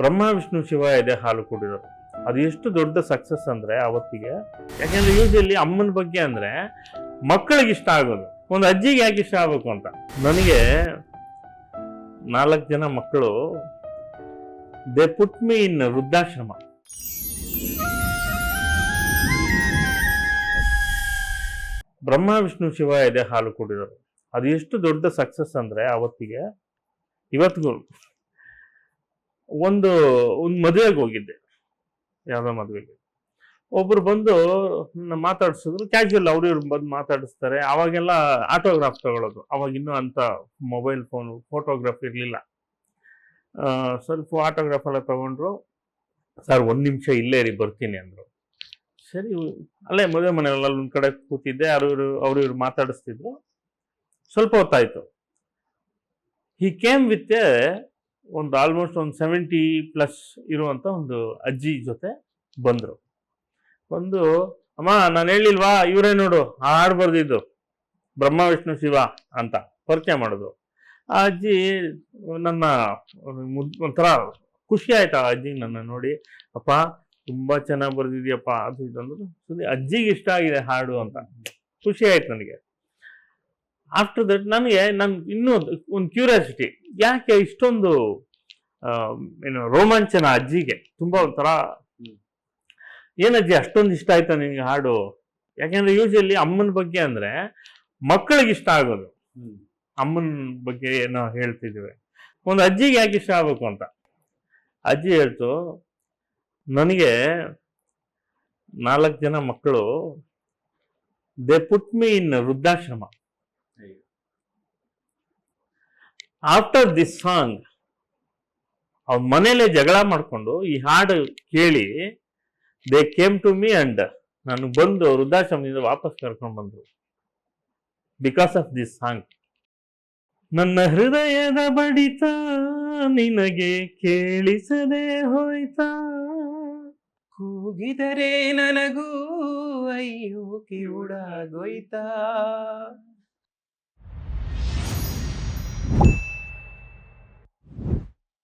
ಬ್ರಹ್ಮ, ವಿಷ್ಣು, ಶಿವ ಎದೆ ಹಾಲು ಕುಡಿಯೋದು ಅದು ಎಷ್ಟು ದೊಡ್ಡ ಸಕ್ಸಸ್ ಅಂದ್ರೆ ಅವತ್ತಿಗೆ. ಯಾಕೆಂದ್ರೆ ಯೂಶಲಿ ಅಮ್ಮನ ಬಗ್ಗೆ ಅಂದ್ರೆ ಮಕ್ಕಳಿಗೆ ಇಷ್ಟ ಆಗೋದು. ಒಂದು ಅಜ್ಜಿಗೆ ಯಾಕೆ ಇಷ್ಟ ಆಗಬೇಕು ಅಂತ? ನನಗೆ ನಾಲ್ಕು ಜನ ಮಕ್ಕಳು ದೇ ಪುಟ್ ಮೀ ಇನ್ ವೃದ್ಧಾಶ್ರಮ. ಬ್ರಹ್ಮ, ವಿಷ್ಣು, ಶಿವ ಎದೆ ಹಾಲು ಕುಡಿಯೋದು ಅದು ಎಷ್ಟು ದೊಡ್ಡ ಸಕ್ಸಸ್ ಅಂದ್ರೆ ಅವತ್ತಿಗೆ ಇವತ್ತಿಗೂ ಒಂದು ಒಂದು ಮದುವೆಗೆ ಹೋಗಿದ್ದೆ. ಯಾವುದೋ ಮದುವೆಗೆ. ಒಬ್ರು ಬಂದು ಮಾತಾಡಿಸಿದ್ರು. ಕ್ಯಾಶುವಲ್ ಅವ್ರು ಇವ್ರು ಬಂದು ಮಾತಾಡಿಸ್ತಾರೆ. ಅವಾಗೆಲ್ಲ ಆಟೋಗ್ರಾಫ್ ತಗೊಳ್ಳೋದು ಅವಾಗ ಇನ್ನೂ ಅಂತ ಮೊಬೈಲ್ ಫೋನ್ ಫೋಟೋಗ್ರಾಫ್ ಇರಲಿಲ್ಲ. ಸ್ವಲ್ಪ ಆಟೋಗ್ರಾಫ್ ಎಲ್ಲ ತಗೊಂಡ್ರು. ಸರ್, ಒಂದು ನಿಮಿಷ ಇಲ್ಲೇ ರೀ ಬರ್ತೀನಿ ಅಂದರು. ಸರಿ ಅಲ್ಲೇ ಮದುವೆ ಮನೆಯಲ್ಲ ಒಂದು ಕಡೆ ಕೂತಿದ್ದೆ. ಅವರು ಇವ್ರು, ಅವ್ರು ಇವ್ರು ಮಾತಾಡಿಸ್ತಿದ್ರು. ಸ್ವಲ್ಪ ಹೊತ್ತಾಯಿತು. ಹಿ ಕೇಮ್ ವಿತ್ ಒಂದು ಆಲ್ಮೋಸ್ಟ್ ಒಂದು ಸೆವೆಂಟಿ ಪ್ಲಸ್ ಇರುವಂಥ ಒಂದು ಅಜ್ಜಿ ಜೊತೆ ಬಂದರು. ಬಂದು, ಅಮ್ಮ, ನಾನು ಹೇಳಿಲ್ವಾ? ಇವರೇ ನೋಡು, ಹಾಡು ಬರೆದಿದ್ದು. ಬ್ರಹ್ಮ, ವಿಷ್ಣು, ಶಿವ ಅಂತ ಪರಿಚಯ ಮಾಡೋದು. ಆ ಅಜ್ಜಿ ನನ್ನ ಒಂಥರ ಖುಷಿ ಆಯ್ತು ಆ ಅಜ್ಜಿಗೆ ನನ್ನ ನೋಡಿ. ಅಪ್ಪ, ತುಂಬಾ ಚೆನ್ನಾಗಿ ಬರೆದಿದ್ಯಪ್ಪ. ಅದು ಇದು ಅಂದರು ಸುದ್ದಿ ಅಜ್ಜಿಗೆ ಇಷ್ಟ ಆಗಿದೆ ಹಾಡು ಅಂತ. ಖುಷಿ ಆಯ್ತು ನನಗೆ. ಆಫ್ಟರ್ ದಟ್ ನನಗೆ ನನ್ ಇನ್ನೂ ಒಂದು ಕ್ಯೂರಿಯಾಸಿಟಿ ಯಾಕೆ ಇಷ್ಟೊಂದು ಏನು ರೋಮಾಂಚನ ಅಜ್ಜಿಗೆ ತುಂಬಾ ಒಂಥರ ಏನಜ್ಜಿ ಅಷ್ಟೊಂದು ಇಷ್ಟ ಆಯ್ತಾ ನಿನಗೆ ಹಾಡು? ಯಾಕೆಂದ್ರೆ ಯೂಶಲಿ ಅಮ್ಮನ ಬಗ್ಗೆ ಅಂದ್ರೆ ಮಕ್ಕಳಿಗೆ ಇಷ್ಟ ಆಗೋದು. ಅಮ್ಮನ ಬಗ್ಗೆ ಏನೋ ಹೇಳ್ತಿದ್ದೀವಿ. ಒಂದು ಅಜ್ಜಿಗೆ ಯಾಕೆ ಇಷ್ಟ ಆಗಬೇಕು ಅಂತ? ಅಜ್ಜಿ ಹೇಳ್ತು ನನಗೆ ನಾಲ್ಕು ಜನ ಮಕ್ಕಳು ದೇ ಪುಟ್ ಮೀ ಇನ್ ವೃದ್ಧಾಶ್ರಮ. ಆಫ್ಟರ್ ದಿಸ್ ಸಾಂಗ್ ಅವ್ರ ಮನೇಲೆ ಜಗಳ ಮಾಡ್ಕೊಂಡು ಈ ಹಾಡು ಕೇಳಿ they came to me and ನಾನು ಬಂದು ವೃದ್ಧಾಶ್ರಮದಿಂದ ವಾಪಸ್ ಕರ್ಕೊಂಡು ಬಂದ್ರು ಬಿಕಾಸ್ ಆಫ್ ದಿಸ್ ಸಾಂಗ್ ನನ್ನ ಹೃದಯದ ಬಡಿತ ನಿನಗೆ ಕೇಳಿಸದೆ ಹೋಯ್ತಾ. ಕೂಗಿದರೆ ನನಗೂ ಅಯ್ಯೋ ಕಿವುಡಾಗೋಯ್ತಾ.